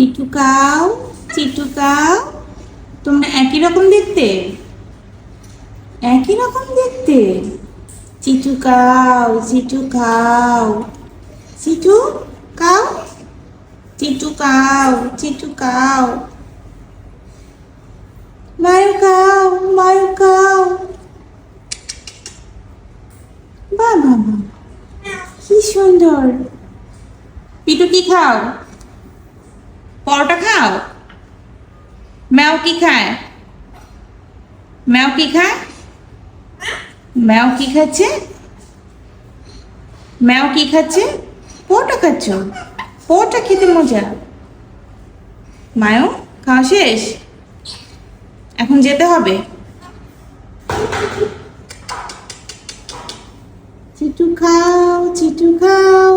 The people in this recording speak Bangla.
চিটু কাউ চিটু কাউ তোমরা একই রকম দেখতে? একই রকম দেখতে? চিটু কাউ চিটু কাউ চিটু কাউ চিটু কাউ চিটু কাউ মায়ু কাউ মায়ু কাউ বাবা কি সুন্দর। পিটু, কি খাও? খাও। ম্যাও কি খায়? ম্যাও কি খায়? ম্যাও কি খাচ্ছে? ম্যাও কি খাচ্ছে? পরোটা খাচ্ছ? পরোটা খেতে মজা। মায়ও খাওয়া শেষ? এখন যেতে হবে। চিটু খাও চিটু খাও।